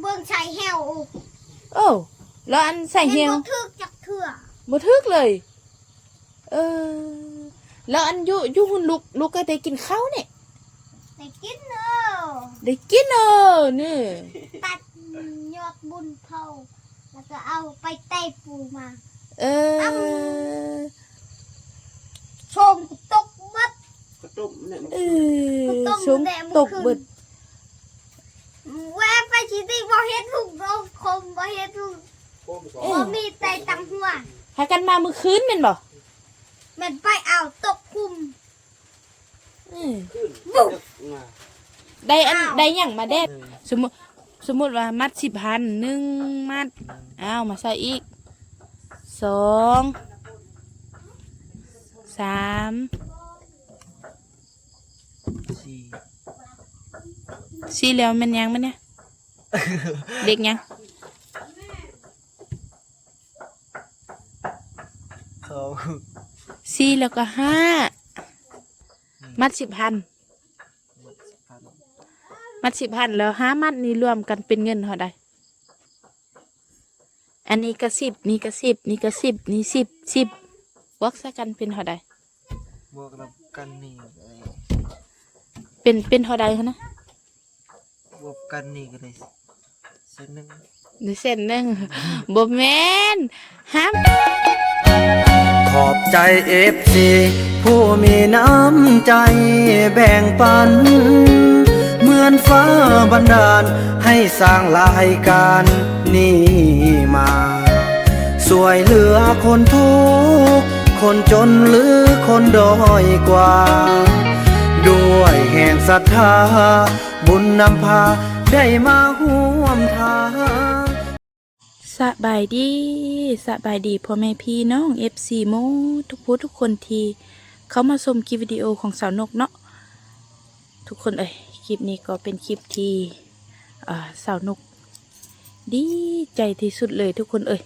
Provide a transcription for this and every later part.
เบิ่งใส่แหวโอ้แล้วอันใส่เหี่ยวห็นบ่ทึกจักเถื่อบ่ทึกเลย เออ แล้วอันอยู่อยู่หุ่นลูกลูกก็ได้กินข้าวเนี่ยได้กินเด้อได้กินเออนี่ตัดยอดบุญเผาแล้วก็เอาไปเตะปูมา เออชมตกมัดกระตุ้มเนี่ยเออต้มสมแดงตบ่กขึ้นเบิด แวะไปสิที่บ่เฮ็ดลูกเราคมบ่เฮ็ดลูกโป้งก่อนบ่มีแต่ตังหัวหากันมามื้อคืนแม่นบ่แมันไปเอาตกคุมเออขึ้นบุกมาได้อันอ้าวได้หยังมาแดดสมมุติสมมุติว่ามัด10,000หนึ่งมัดอ้าวมาใส่อีกสองสามสี่ สี่แล้วแมันยังมันเนี่ยเด็กยังเขาสี่แล้วก็ห้ามัดสิบพันหมดสิบพันมัดสิบพันแล้วห้ามัดนี้รวมกันเป็นเงินเท่าใดอันนี้ก็สิบนี่ก็สิบนี่ก็สิบนี่สิบสิบบวกใส่กันเป็นเท่าใดบวกกับกันนี่ไอ้เป็นเป็นเท่าใดคะนะ บวกกันนี่ก็ได้เส้นหนึ่งหนึ่งเส้นหนึ่งบ่แม่นห้ามขอบใจเอฟซีผู้มีน้ำใจแบ่งปัน เหมือนฟ้าบันดาล ให้สร้างรายการนี้มาสวยเหลือคนทุกข์คนจนหรือคนด้อยกว่า ด้วยแห่งศรัทธา บุญนำพาได้มาห่วมทางสบายดีสบายดีพ่อแม่พี่น้อง FC โมทุกผู้ทุกคนทีเขามาชมคลิปวิดีโอของสาวนกเนาะทุกคนเอ้ยคลิปนี้ก็เป็นคลิปที่สาวนก ดีใจที่สุดเลยทุกคนเอ้ย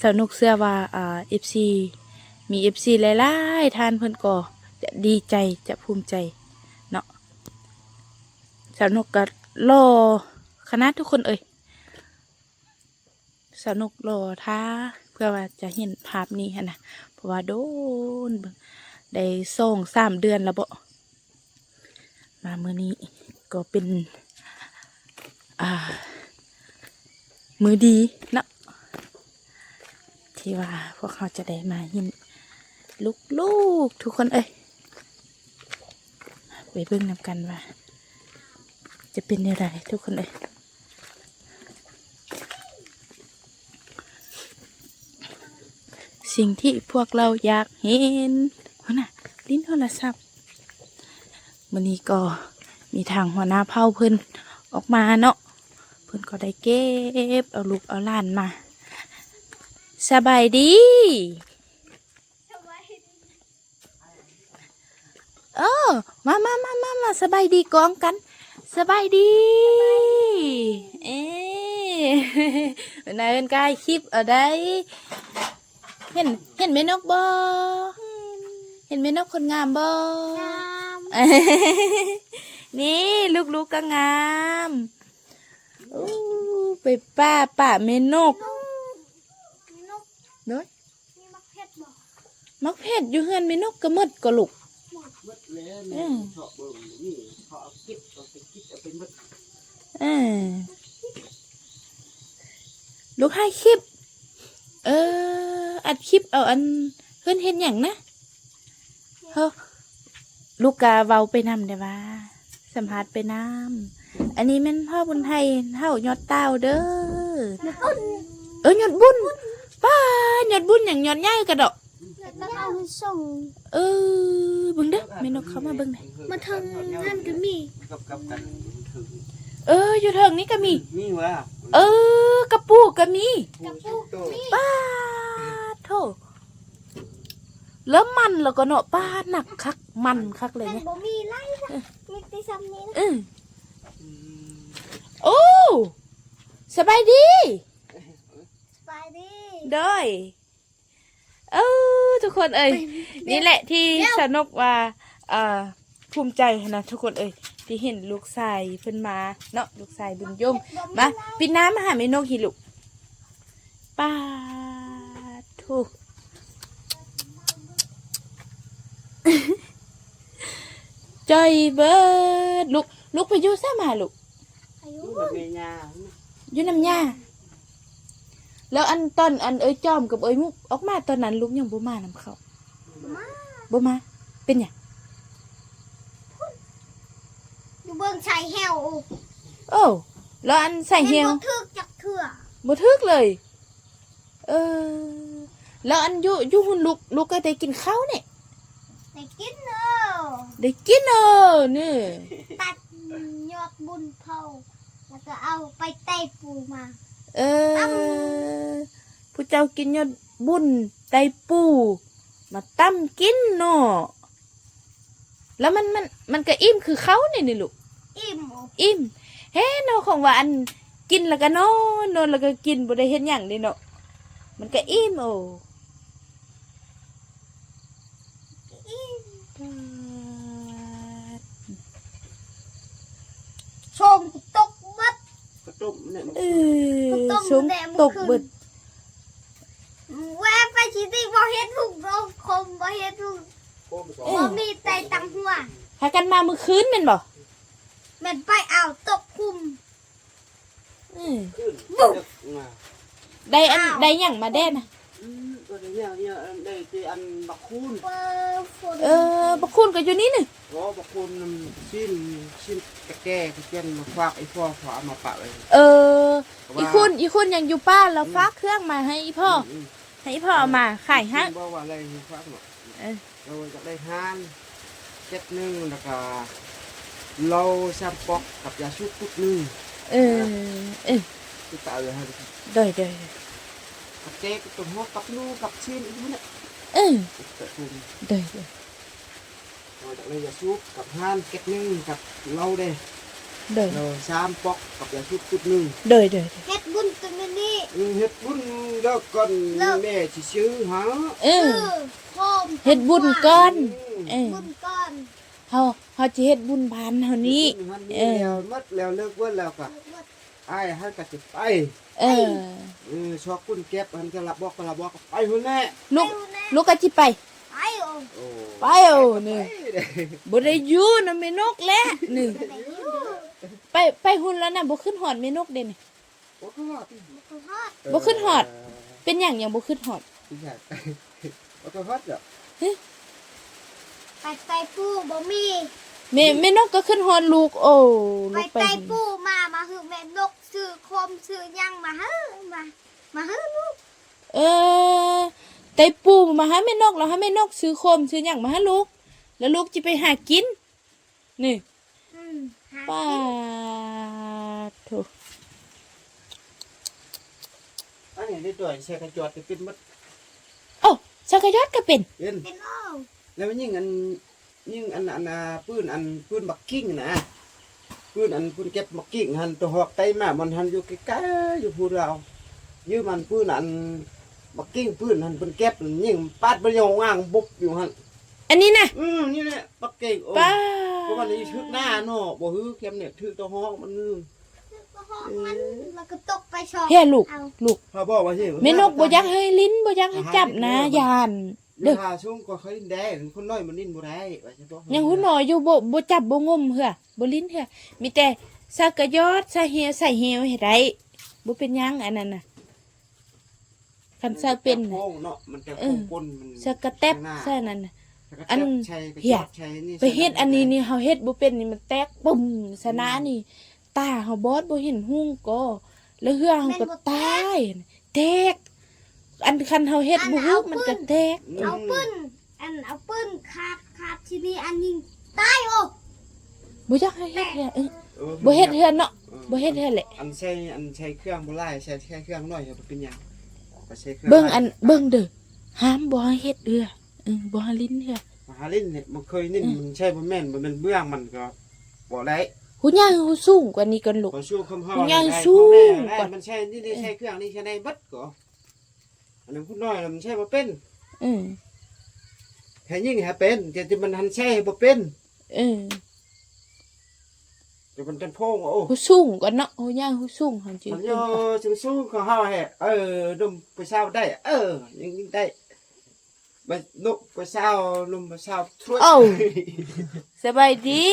สาวนกเชื่อว่าเอ่า FC มี FC หลายๆท่านเพิ่นก็จะดีใจจะภูมิใจ สาวนกก็รอคณะทุกคนเอ้ยสนุกรอท้าเพื่อว่าจะเห็นภาพนี้นะเพราะว่าโดนได้ส่งสามเดือนแล้วบ่มาเมื่อนี้ก็เป็นอ่ามือดีเนาะที่ว่าพวกเขาจะได้มาเห็นลูกๆทุกคนเอ้ยไปเบิ่งนำกันว่า จะเป็นยังไงทุกคนเอ้ยสิ่งที่พวกเราอยากเห็นหัวหน้าลิ้นโทรศัพท์วันนี้ก็มีทางหัวหน้าเผ่าเพิ่นออกมาเนาะเพิ่นก็ได้เก็บเอาลูกเอาหล้านมา สบายดีเออมามามามามาสบายดีกองกัน สบายดี เอ๊ะนายเป็นกายคลิปเอาได้เห็นเห็นแม่นกบ่เห็นแม่นกคนงามบ่งามนี่ลูกๆก็งามอู้ไปป้าป้าแม่นกมีนกเน้อยมีมักเพชรบ่มักเพชรอยู่เฮือนแม่นกก็หมดก็ลูกมดแล้ว เอาเป็นมดเออลูกให้คลิป เออ อัดคลิปเอาอันเพื่อนเห็นอย่างนะเฮ้อลูกกาเว้าไปนำได้ว่าสัมภาษณ์ไปนำอันนี้แมันพ่อบุญไทยเท่ายอดเต้าเด้อเออยอดบุญป้ายอดบุญอย่างยอดใหญ่กระดอก แล้วก็เอาไปส่ง เออเบิ่งเด้อแม่นกเขามาเบิ่งหน่อยมาถึงนั่นก็มีกับกับกันถึงเออ อยู่เทิงนี้ก็มี มีวะเออ กระปูก็มีกระปุกโตป้าโถแล้วมันแล้วก็เนาะป้าหนักคักมันคักเลยมันเนี่ยบ่มีไรนะมีแต่ซ้ำนี้นะเอออืมโอ้สบายดีสบายดีเด้อย เออทุกคนเอ้ยนี่แหละที่สนุกว่าเอ่อภูมิใจนะทุกคนเอ้ยที่เห็นลูกชายเพิ่นมาเนาะลูกชายบุญยมมาปิดน้ำมาหาแม่นกหิลูกป้าทุกจอยเบิดลูกลูกไปอยู่ซะมาลูกอายุแบบเมียาอยู่น้ำยา แล้วอันตอนอันเอ้ยจอมกับเอ้ยมุกออกมาตอนนั้นลูกยังบ่มานำเขามาบ่มาเป็นหยังอยู่เบิ่งชายแหวโอ้แล้วอันใส่เหี่ยวห็นบ่ทึกจากเถื่อบ่ทึกเลย เออ แล้วอันอยู่อยู่หุ่นลูกลูกก็ได้กินข้าวเนี่ยได้กินเนอะได้กินเออนี่ตัดยอดบุญเผาแล้วก็เอาไปไต่ปูมา เออผู้เจ้ากินยอดบุญไตปูมาตั้มกินเนาะแล้วมันมันมันก็อิ่มคือเขาเนี่ยนี่ลูกอิ่มอกอิ่มเฮ้เนาะของว่าอันกินแล้วก็นอนนอนแล้วก็กินบ่ได้เฮ็ดหยังนี่เนาะมันก็อิ่มโอ้อิ่มปาดชมตกบัดกระ ตุ้มเนี่ยเออมันต้มสมแดงตบ่กขึ้นเบิดแวะไปชิตี้บ่เฮ็ดลูกโรงคมบ่เฮ็ดลูกโอ้ไปก่อนบ่มีไตตังหัวหากันมามื้อคืนแม่นบ่แม่นไปเอาตกคุมอือขึ้นบุ๊บมาได้อันอ้าวได้หยังมาแด่น่ะอืมก็ได้เนี่ยเนี่ยได้ที่อันบักคูนเปิดฝนเออ บักคุณก็อยู่นี่นี่เพราะบักคูนมันชิ้นชิ้นตะแก่ตะเกียนมาฝากไอ้พ่อฝามาปะเลยเออว่าอีคุณอีคุณยังอยู่ป้านแล้วฝากเครื่องมาให้อีพ่อ มให้อีพ่อเอามาขายฮะ บอกว่าอะไรฝากหน่อยเออ เราจะได้ห้านเจ็ดหนึ่งแล้วก็เราแซมปอกกับยาชุบปุ๊บหนึ่งเออเออที่ตายเลยฮะเด้อเด้อกับเจ๊กับตัวหัวกับลูกกับชิ้นอีกเนี่ยเออแต่คุณเด้อ เด้อเราจะได้ยาชุบกับห้านเจ็ดหนึ่งกับเราเด้เด้อเราสามปอกกับยาชุบปุ๊บหนึ่งเด้อเด้อเฮ็ดบุญตัวนี้อืมเฮ็ดบุญเลิกก่อนเลิกแม่สิซื้อหาเอเอออโคมเฮ็ดบุญก่อนเออบุญก่อนเฮาเฮาสิเฮ็ดบุญบานเฮานี้เอเออแล้วหมดแล้วเลิกเว้นแล้วก็อ้ายให้ก็สิไปเออเออชอบคุณเก็บมันจะรับบอกก็รับบอกก็ไปหุ่นแน่ลูกลูกก็สิไป ไปโอ้โอ้ไปโอ้นี่บ่ได้อยู่นำแม่นกแล้วนี่ไปอยู่ไปไปหุ่นแล้วน่ะบ่ขึ้นหอดแม่นกเด้นี่โอ้ก็รอดบ่ฮอดบ่ขึ้นฮอด เป็นหยังยังบ่ขึ้นหอดที่อยากไปโอ้ก็ฮอดเหรอไปไตปูบ่มีแม่แม่นกก็ขึ้นหอดลูกโอ้ไปลูกไปไตปูมามาหือแม่นกซื้อโคมซื้อหยังมาเฮ้อมามาเฮ้อลูกเออ ไตปูมาหาแม่นกแล้วให้แม่นกซื้อโคมซื้อหยังมาให้ลูก แล้วลูกจะไปหากิน นี่อืมหาป้ากินโถอันนี้ได้ตัวใช้กระจอดจะเป็นมัดโอ้ชักกะยอดก็เป็น เป็นเป็นอ้อแล้วมันยิ่งอันยิ่งอันอันอ่าปืนอันปืนบักกิ้งนะปืนอันปืนเก็บบักกิ้งหันตัวหอกไตมามันหันอยู่ใกล้ๆอยู่พูเรายืมมันปืนอัน บักกิ้งปืนหันปืนเก็บยิ่งปาดไปยองว่างบุบอยู่หันอันนี้นะอืมนี่แหละบักกิ้งโอ้ป้าเพราะวันนี้ทึกหน้าเนาะบ่ฮือเข้มเนี่ยทึกตัวหอกมันนึงก็ฮอกมันแล้วก็ตกไปชอบเฮ้ยลูกเอาลูกพอบอกว่าสิแม่นกบ่อยักให้ลิ้นบ่อยักให้จับนะยาน เด้เด้ออหาช่วงก็เคยได้คนน้อยมันนิ่นบ่ได้ว่าสิบ่ยังหูหน่อยอยู่บ่บ่จับบ่งมเหือบ่ลิ้นเหือมีแต่ชักกะยอดใส่เหี่ยวใส่เหี่ยวให้ได้บ่เป็นหยังอันนั้นน่ะ คันซะเป็นโค้น่ะงเนาะมันจะเอโค้องปนมันชักกะแตบใส่นั่นน่ะอัอันนเหี้เฮียยไปเฮ็ดอันนี้นี่เฮาเฮ็ดบ่เป็นนี่มันแตกปุ่มสนะนี่ ตาเฮาบอดบ่เห็นหุ่งก็แล้วเหือเฮาก็ตายแตกอันคันเฮาเฮ็ดบ่ฮู้มันก็แตกเอาปืนอันเอาปืนคาดคาดที่นี่อันยิงตายโอ้บ่อยากให้เฮ็ดเหือเออบ่เฮ็ดเหือเนาะบ่เฮ็ดเหือแหละ อันใช้อันใช้เครื่องบ่ไล่ใช้แค่เครื่องน้อยเป็นหยังก็ใช้ เครื่องเบิ่งอันเบิ่งเด้อห้ามบ่ให้เฮ็ดเหือเออบ่ให้ลิ้นเหือมหาลิ้นเนี่ยมันเคยนิ่นมันใช่บ่แม่นบ่แม่นเบื้องมันก็บ่ได้หูย่างหูสูงกว่านี้กันลูกขอสู้คำเฮามันยังได้สู้พ่อแม่ก่อนได้มันใช่นี่นี่ใช้เครื่องนี่ใช้ได้เบัดก็อันนั้นพูดน้อยน่ะมันใช่บ่เป็นเออแค่ยิ่งหาเป็นแต่ที่มันหันใช่บ่เป็นเออ จะเป็นกันโพงโอ้หูสูงก่อนเนาะหูย่างหูสูงหันจีมันโยจึงสู้เขาเฮาแฮะเออนุ่มไปเช้าได้ เออยังยิงได้ไปนุกไปเช้านุ่มไปเช้าช่วยเอ้าสบายดี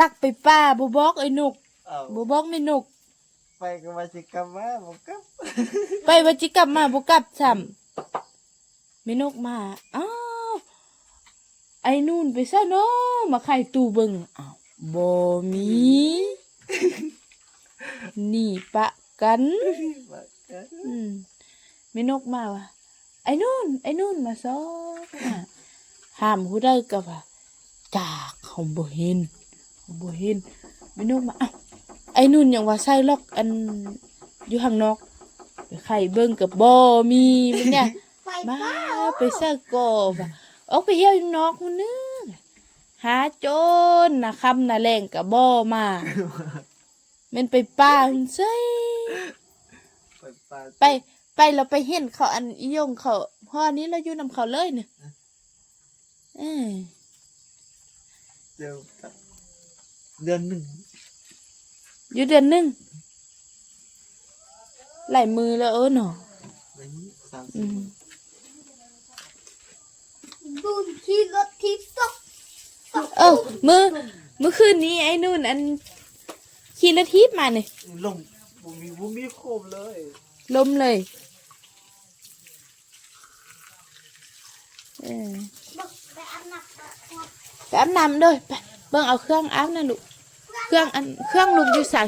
ลักไปป่าบ่บอกไอ้นกเอาบ่บอกไม่นกไปก็มาสิกรรมมาบอกกับไปว่าจิกลับมาบ่กลับซ้ำไม่นกมาอ้าว ไอ้นู่นไปซะเนาะมาไข่ตู้เบิ่งอ้าวบ่มี นี่ปะกันอืมไม่นกมาว่ะไอ้นู่น ไอ้นู่นมาซอกน่ะห้ามผู้ใดก็ว่าจากเขาบ่เห็นเขาบ่เห็นไม่นกมาอ้าวไอ้นู่นยังว่าใส่ล็อกอันอยู่ข้างนอกไปไข่เบิ่งกับบ่มีมันเนี่ยไปมาป้าไปซะก็ว่า ออกไปเที่ยวอยู่นอกมื้อนึงหาโจรนะคำนะแรงกับบ่มาแมันไปป่าหุ่นเซ้ยไปไปไปไปเราไปเห็นเขาอันอียงเขาพ่อนี้เราอยู่นำเขาเลยเนี่ยเออเดี๋ยวเดือนหนึ่งอยู่เดือนหนึ่งไหลายมือแล้วเออหนอสามอืสิบม ดูขี่รถทิพย์ตกเออมือเมื่อคืนนี้ไอ้นู่นอันขี่รถทิพย์มาเนี่ยลงบุมีบุมีโคมเลย ลมเลยเออบอกไปอาบน้ำไปอาบน้ำด้วยไปเบิ่งเอาเครื่องอาบนะลูกเครื่องอันเครื่องลูกอยู่ใส่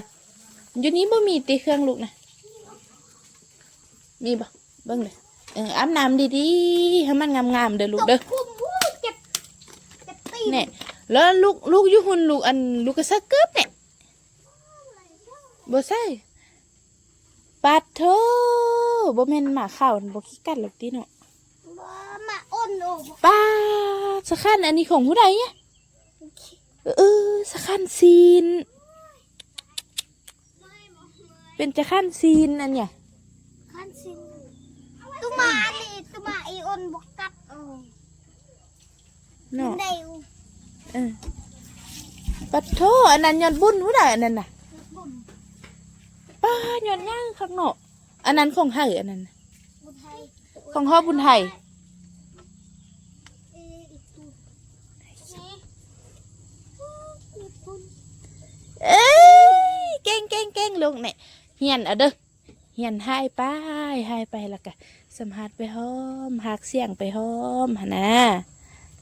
อยู่นี้บ่มีติเครื่องลูกนะมีบ่เบิ่งเลยเอออาบน้ำดีๆให้มันงามๆเด้อลูกเด้อคุ้มวู้เจ็บเจ็บตีนเนี่ยแล้วลูกลูกอยู่หุ่นลูกอันลูกกระซักเกิบเนี่ยบ่ใช่ปัดโทบ่แม่นหมาข้าวบ่ขี้กัดหรอกติเนาะบ่มาอ้นโอ้ป้าสะขันอันนี้ของผู้ใดเนี่ยเออสะขันซีน เป็นจะขันซีนอันเนี่ยคันสินตุ มาอันนี้ตุมาอีอ้นบกกัดโอ้เนาะเร็วเออปัดโทอันนั้นย้อนบุญผู้ใดอันนั้นน่ะบุญป้าย้อนย่างข้างนอกอันนั้นของไห้อันนั้นน่ะบุญไทยของพ่อบุญไทยเอออีกตัวนี่อีกตัวเอ้ยเก่งเก่งเก่งลูกเนี่ยเฮียนเอาเด้อเฮียนให้ไปให้ไปแล้วก็ สัมผัสไปหอมหักเสียงไปหอมหนนะ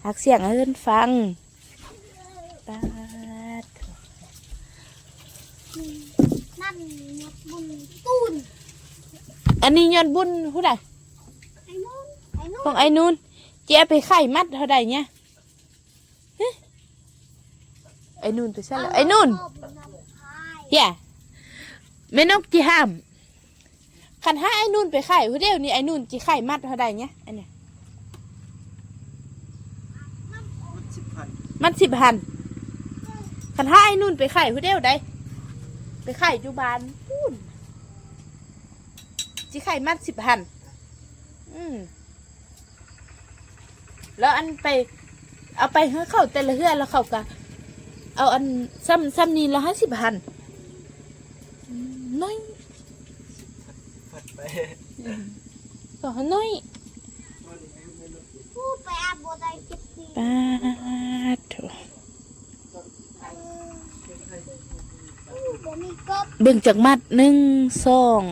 หักเสียงให้เอิ้นฟังปาดนั่นหมดบุญตูนอันนี้ย้อนบุญผู้ใดไอ้นู่นไอ้นู่นของไอ้นูนเจ๊ไปไข่มัดเท่าใดเนี่ยฮะไอ้นูนไปซะแล้วไอ้นูนเฮียแม่นกจีห้าม คันห้าไอ้นุ่นไปไข่ผู้เดียวนี่ไอ้นุ่นจีไข่มัดเท่าใดเนี่ยอันเนี้ยสิบพันมันสิบพันคันห้าไอ้นุ่นไปไข่ผู้เดียวได้ไปไข่จุบานพูนจีไข่มัดสิบพันอืมแล้วอันไป เอาไปให้เขาแต่ละเฮือแล้วเขาก็เอาอันซ้ำซ้ำนี้ละห้าสิบพันอืมน้อย พันไปก็น้อยพูดไปอาบบัวใจเจ็บตีนปาดโถอู้บ่มีกบเบิ่งจากมัดหนึ่งสอง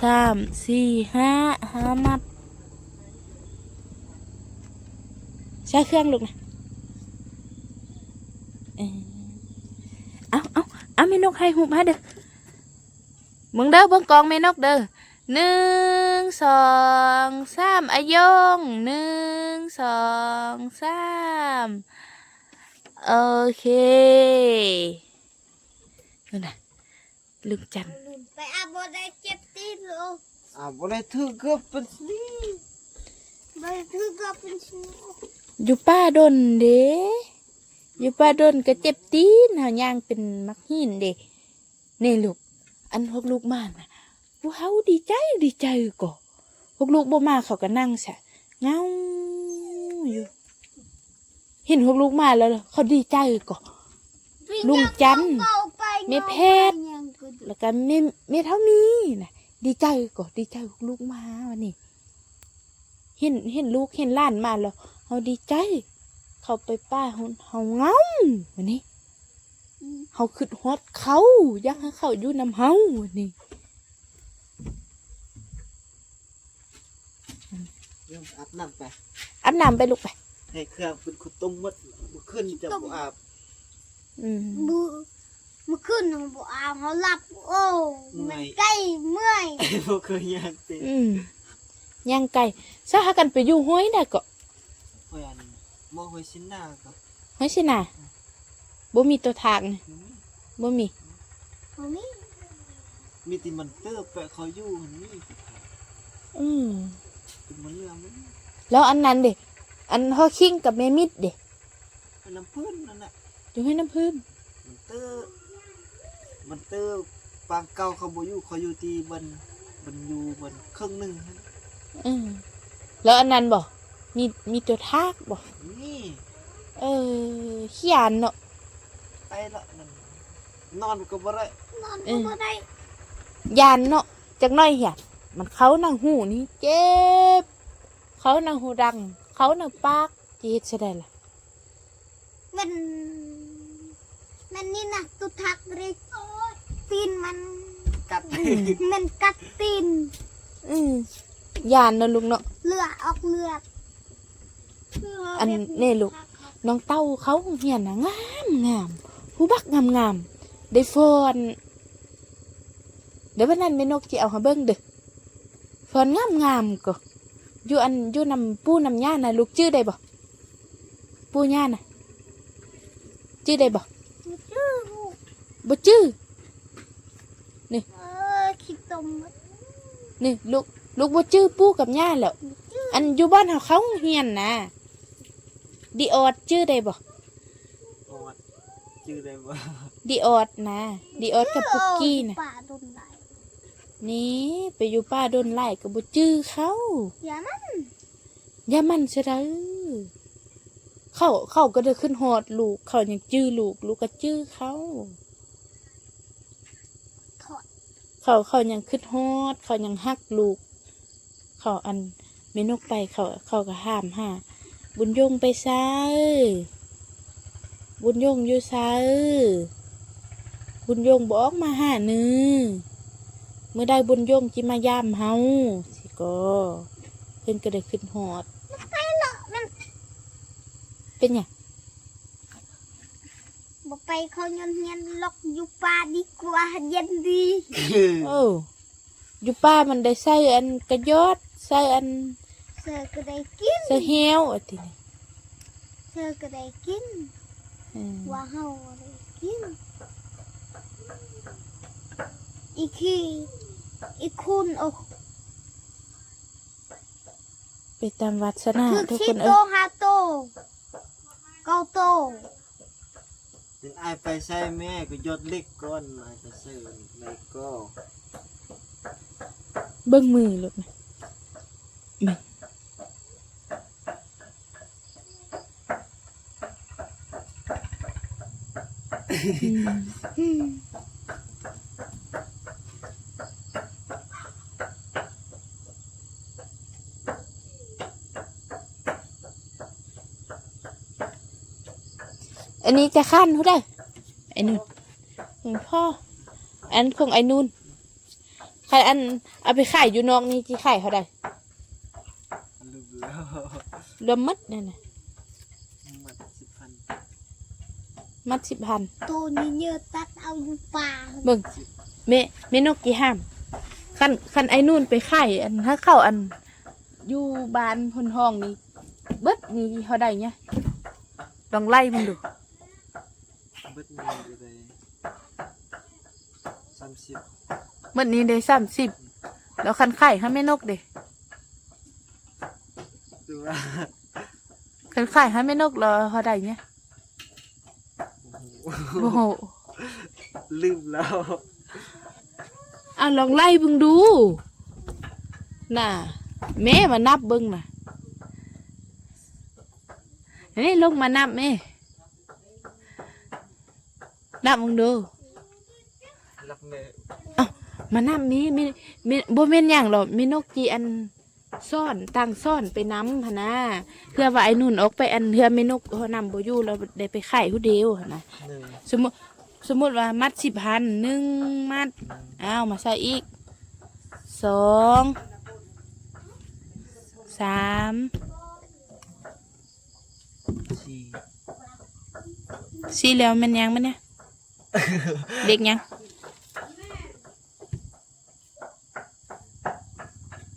สามสี่ห้าห้ามัดใช้เครื่องลูกนะเออเอาเอาเอาแม่นกให้หุบให้เด้อมึงเด้อเบิ่งกองแม่นกเด้อ หนึ่งสองสามอายงหนึ่งสองสามโอเคนั่นน่ะลุงจันทร์ไปอาบบัวใจเจ็บตีนลูกอ่าบ่ได้ถือเกือบเป็นนี่ไปถือกบเป็นชิ้นอยู่ป้าดนเด้อยู่ป้าดนก็เจ็บตีนหาย่างเป็นมักหินเด้นี่ลูกอันพวกลูกมาน่ะ พวกเขาดีใจดีใจก็พวกลูกบ่มาเขาก็นั่งซะเงาอยู่เห็นพวกลูกมาแล้ว เขาดีใจก็ลุงจันทร์เก่าไปแม่เพชรยังก็ดูแล้วก็แม่แม่เท่านี้นะดีใจก็ดีใจลูกมาวันนี้เห็นเห็นลูกเห็นหล้านมาแล้วเฮาดีใจ เขาไปป้าเฮาเฮาเงาวันนี้เฮาขึ้นฮอดเขาอยากให้เขาอยู่นำเฮาวันนี้ เริ่มอาบน้ำไปอาบน้ำไปลูกไป ให้เครื่องเป็นขุดต้มมดบ่ขึ้นจะบ่อาบอืมบูเมื่อคืนน้องบัวอาเขาหลับโอ้เมื่มัอนยใกล้เมื่อยบ่เคยย่างเตะอืมย่างไก่ซะหากันไปอยู่ห้วยได้ก็พยานบ่ห้อยสินหน้าก็ห้วยสิน่ะบ่มีตัวทางนี่บ่มีเขามีมีแติมันเตอร์แปะเขาอยู่หั่นนี่อืม เป็นมันเรื่องมัน แล้วอันนั้นเด็อันฮอคิงกับแม่มิดเด็เป็นน้ำพื้นนั่นน่ะอยู่ให้น้ำพื้นมันเตอร์มันเตอร์ปางเก่าเขาบ่อยู่เขาอยู่ที่บันบันอยู่บันครึ่งหนึงหั่นอืมแล้วอันนั้นบ่มีมีตัวทากบ่นี่เออขี้ยานเนาะไปละนั่นนอนก็บ่ได้นอนเอก็อบ่ได้ยานเนาะจักหน้อยเหียนมันเขานางหูนี่เจ็บ เขานางหูดัง เขานางปากจีเฮ็ดซะได้ล่ะมันมันนี่นะตุทักเลยตีนมันกัดมันกัดตีนอืมยานเนาะลูกเนาะเลือดออกเลือดอันนี่ลูกน้องเต้าเขาเหียนนะงามงามผู้บักงามงามได้ฟอนเดี๋ยววันนั้นแม่นกจะเอาหาเบิ้งเด้อฟอนงามงามก็ อยู่อันอยู่นำปูนำย่าน่ะลูกชื่อได้บ่ปูย่าน่ะชื่อได้บ่ชื่อลูกบ่ชื่อเออคิดตมนี่ลูกลูกบ่ชื่อปูกับย่าแล้วอันอยู่บ้านเขาเขาเฮียนนะดีออดชื่อได้บ่ออดชื่อได้บ่ดีออดนะดีออดกับปุกกี้น่ะป่าโด นไหลนี่ไปอยู่ป้าโดนไล่กับบุจื้อเขาอย่ามันอย่ามันเสยเด้อเขาเขาก็ได้ขึ้นหอดลูก เขายังจื้อลูก ลูกก็จื้อเขาถอดเขาเขายังขึ้นฮอด เขายังฮักลูก เขาอันเมนกไปเขาเขาก็ห้ามห้าบุญยงไปซ้ายบุญยงอยู่ซ้ายบุญยงบอกมาหาเนื้อเมื่อได้บุญยงจิมายามเฮาสิก็เพิ่นก็ได้ขึ้นหอดไปเหรอมันเป็นหยังบอกไปเขายนเฮียนล็อกอยู่ป่าดีกว่าเย็นดีโอ้อยู่ป้ามันได้ใส่อันกระยอดใส่อันเธอก็ได้กินใส่เหี่ยวอันที่นี่เธอก็ได้กินอืมว่าเฮาได้กินอีกที อีกคุณโอ้ไปตามวัดสนาคือทุกคิคดนโตเอ้ยฮาโตเกาโตเป็นอายไปใส่แม่ก็ยอดเล็กก่อนอายไปใส่ในก็เบิ้งมือลูกนะมึงอืม อันนี้จะขั้นเขาได้ไอ้นู่นของพ่อ อันของไอ้นู่นใครอันเอาไปขายอยู่นอกนี่ที่ขายเขาได้ลืมแล้วรวมมัดนั่นน่ะมัดสิบพันมัดสิบพันโตนี่เยอะตัดเอาอยู่ป่าเบิ่งเมเมนกกี่ห้ามคันคันไอ้นู่นไปขายอันถ้าเข้าอันอยู่บ้านพนห้องนี่เบิดนี่เขาได้เนี่ยลองไล่มึงดูเบิดมีอยู่เลยสามสิบเบิดนี้ได้สามสิบแล้วคันขายให้แม่นกเด้ดูว่าคันขายให้แม่นกแล้วเขาได้เนี่ยโอ้โหลืมแล้วอะลองไล่เบิ่งดู น่ะ แม่มานับเบิ่งน่ะเฮ้ยลงมานับแม่ นับมึงดูรับเนมานับมีมีมีบ่แม่นหยังหรอกมีนกจีอันซ่อนตั้งซ่อนไปน้ำพะนะเพื่อว่าไอ้นุ่นออกไปอันเพื่อแม่นกเขานำบ่อยู่แล้วได้ไปไข่ผู้เดียวหั่นนะหนึ่งสมมุติสมมุติว่ามัดสิบพันหนึ่งมัดอ้าวมาใส่อีกสองสามสี่สี่แล้วแมันยังมันเนี่ย เด็กยัง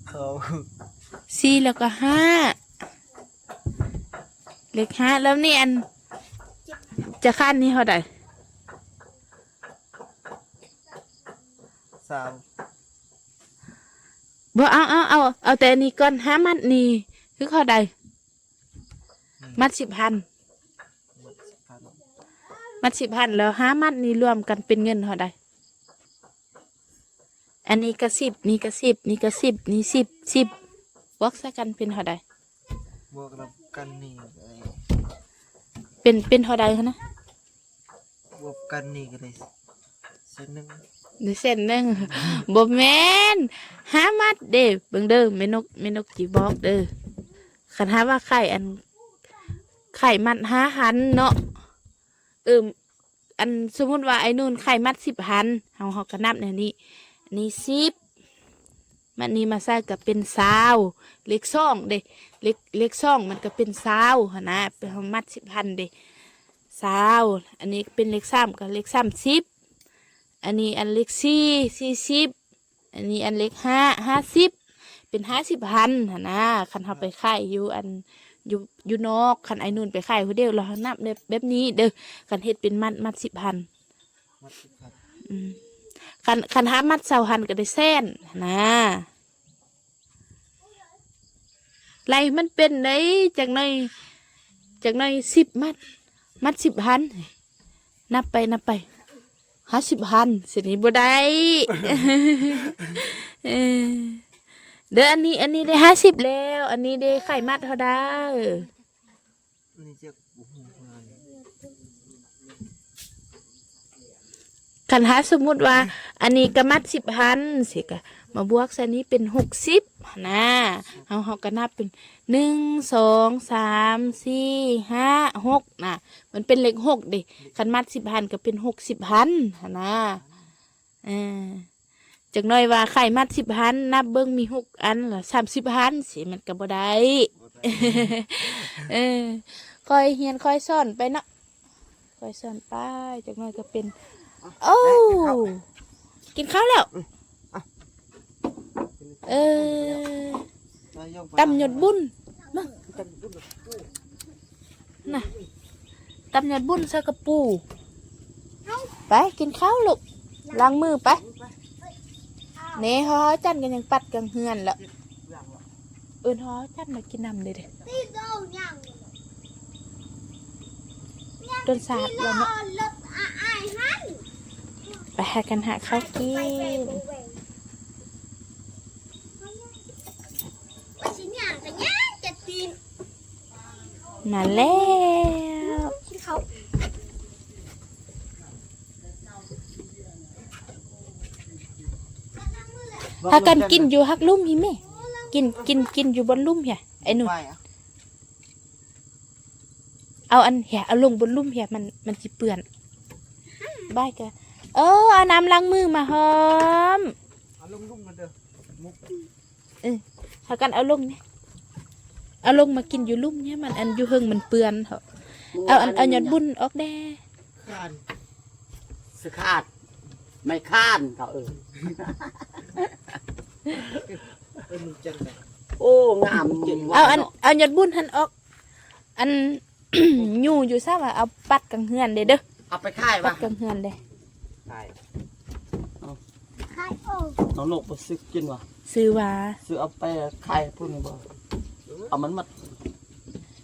เขาสี่แล้วก็ห้าเล็กห้าแล้วนี่อัน จะขั้นนี้เท่าไหร่สามบ่เอาเอาเอาเอาแต่อันนี้ก่อนห้ามัดนี่คือเท่าไหร่มัดสิบพันหมดสิบพัน มัดสิบพันแล้วห้ามัดนี่รวมกันเป็นเงินเท่าใดอันนี้ก็สิบนี่ก็สิบนี่ก็สิบนี่สิบสิบบวกซะกันเป็นเท่าใดบวกรับกันนี่ไอ้เป็นเป็นเท่าใดคะนะบวกกันนี่ก็ได้เส้นหนึ่งในเส้นหนึ่งบ่แม่นห้ามัดเด้เบิ่งเด้อแม่นกแม่นกจีบอกเด้อคันหาว่าไข่อันไข่มัดห้าหันเนาะเอออันสมมุติว่าไอ้นู่นไข่มัดสิบหันเฮาเฮาก็นับในนี้อันนี้สิบมันนี้มาใส่กับเป็นซาวเล็กซ่องเด้เล็กเล็กซ่องมันก็เป็นซาวหั่นะเป็นมัดสิบพันเด้ซาวอันนี้เป็นเล็กซ้ำกับเล็กซ้ำสิบอันนี้อันเล็กสี่สี่สิบอันนี้อันเล็กห้าห้าสิบเป็นห้าสิบพันหะนะคันเขาไปขายอยู่อัน อยู่อยู่นอกคันไอ้นู่นไปขายคนเดียวเรานับแบบแบบนี้ เด้อคันเฮ็ดเป็นมัดมัดสิบพันหมดสิบพันอืมคันคันหามัดเสาหันก็ได้แสนนะไรมันเป็นได้จากหน้อยจากหน้อยสิบมัด มัดสิบพันนับไปนับไปหาสิบพันสินี้บ่ได้ เออเด้ออันนี้ อันนี้ได้ห้าสิบแล้ว อันนี้ได้ไข่มัดเท่าได้นี่จะบุหูงานคันหาสมมุติว่า อันนี้ก็มัดสิบพันสิกะมาบวกใส่นี้เป็นหกสิบนะเอาเขาก็นับเป็นหนึ่งสองสามสี่ห้าหกนะมันเป็นเลขหกเดิคันมัดสิบพันก็เป็นหกสิบพันนะเออ จากหน้อยว่าไข่มัดสิบพันนับเบิ้งมีหกอันเหรอสามสิบพันสิมันก็บ่ได้เออคอยเฮียนคอยซ่อนไปเนาะคอยซ่อนไปจากหน้อยก็เป็นโอ้กินข้าวแล้วเออตำหยดบุญมาน่ะตำหยดบุญใส่กระปู ไปกินข้าวลูกล้างมือไป เน่ฮอจันกันยังปัดกันเฮือนแล้วเอินฮอจันมากินน้ำเลยเด้ตีโดนยังโดนสาดแล้วเนาะรถอาไอายหันไปหากันหาข้าวกินไปแหวกไปแหวกไปสิหยังกันยังจะตีน มาแล้ว ที่เขา พากันกินอยู่ฮักลุ่มหิแม่กินกินกินอยู่บนลุ่มเหียไอ้หนูไปอะเอาอันเหียเอาลงบนลุ่มเหียมันมันจิเปื่อนบายกะเออเอาน้ำล้างมือมาหอมเอาลงลุ่มกันเด้อมุกพากันเอาลงเนี่ยเอาลงมากินอยู่ลุ่มเนี่ยมันอันอยู่เฮิงมันเปื่อนเถอะเอาอันเอาหยอดบุญออกแด่ขานสคาดไม่คาดเขาเออ เอ้ยมึงจังเลยโอ้งามเอาอันเอาหยอดบุญหันออก อัน อยู่อยู่ซ่าว่าเอาปัดกังเฮือนเด้อเด้อเอาไปค่ายปัปะดกังเฮือนเด้ใช่ใครโอ้น้องนกไปซื้อกินวะซื้อว่าซื้อเอาไปค่ายพูดนี่บ่เอามันมา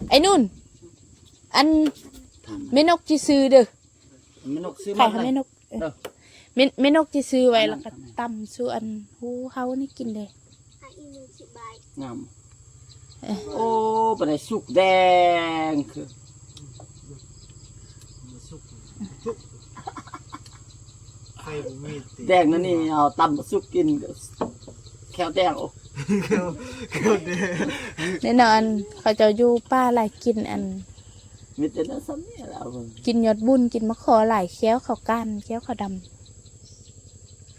ไอ้นุ่น อันแม่นกจีซื้อเด้อมันนกซื้อไข่มาเขาให้แม่นกเออเออ แม่แม่นกจีซื้อไว้แล้วก็ตำสู่อันหูเขานี่กินเลยไอ้อีหนึ่งสิบบาทงามเอ้ยโอ้ปนไดสุกแดงคือสุกสุกไฟบ่มีติแดงนั่นนี่เอาตำสุกกินก็แควแดงโอ้แน่นอนเขาเจะอยู่ป้าหลายกินอัน มีแต่นั้นซ้ำนี่แหล้ว กินยอดบุญกินมะขอหลายเคี้ยวเขาวก้านเคี้ยวเขาวดำ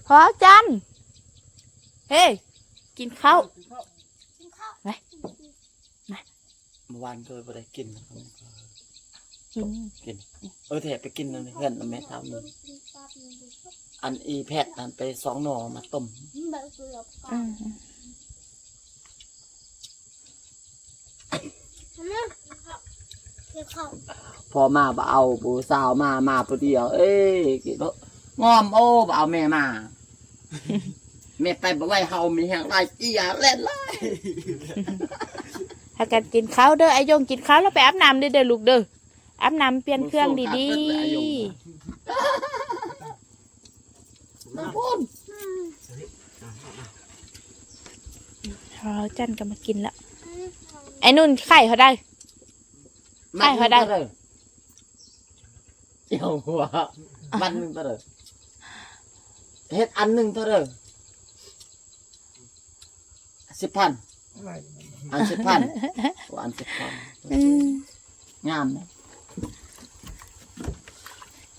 พอจันเฮ้ยกินข้าวกินข้าวไปเมื่อวานเคยไปได้กินนะครับกินกิน เออแถไปกินนั่นเพื่อนแม่ทำนี่อันอีแพทย์นั่นไปสองหน่อมาต้มแบบเกลืออืมนะเกี่ยวข้าวพอมาบ่เอาปูสาวมามาปูเดียว เอ้ยกินแล้วงอมโอ้บ่เอาแม่มา แม่ไปบ่ไหวเฮามีแห่งไรเจียเล่นเลยถ้ากันกินข้าวเด้อไอ้ยงกินข้าวแล้วไปอาบน้ำเด้อเด้อลูกเด้ออาบน้ำเปลี่ยนเครื่องดีมาพูดๆพอจันก็มากินละไอ้นุ่นไข่เขาได้ใช่เขาได้เจียวหัวมันหนึ่งเท่าไหร่ เฮ็ดอันหนึ่งเท่าไหร่สิบพันอันสิบพันโอ้อันสิบพันอืมงามนะ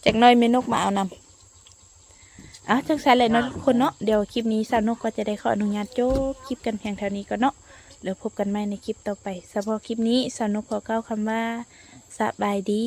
จากหน้อยเมนกมาเอานำอะจังสายเลยเนาะทุกคนเนาะเดี๋ยวคลิปนี้สาวนกก็จะได้ขออนุญาตจบคลิปกันเพียงเท่านี้ก่อนเนาะแล้วพบกันใหม่ในคลิปต่อไปสำหรับคลิปนี้สาวนกขอเกล่าวคำว่าสบายดี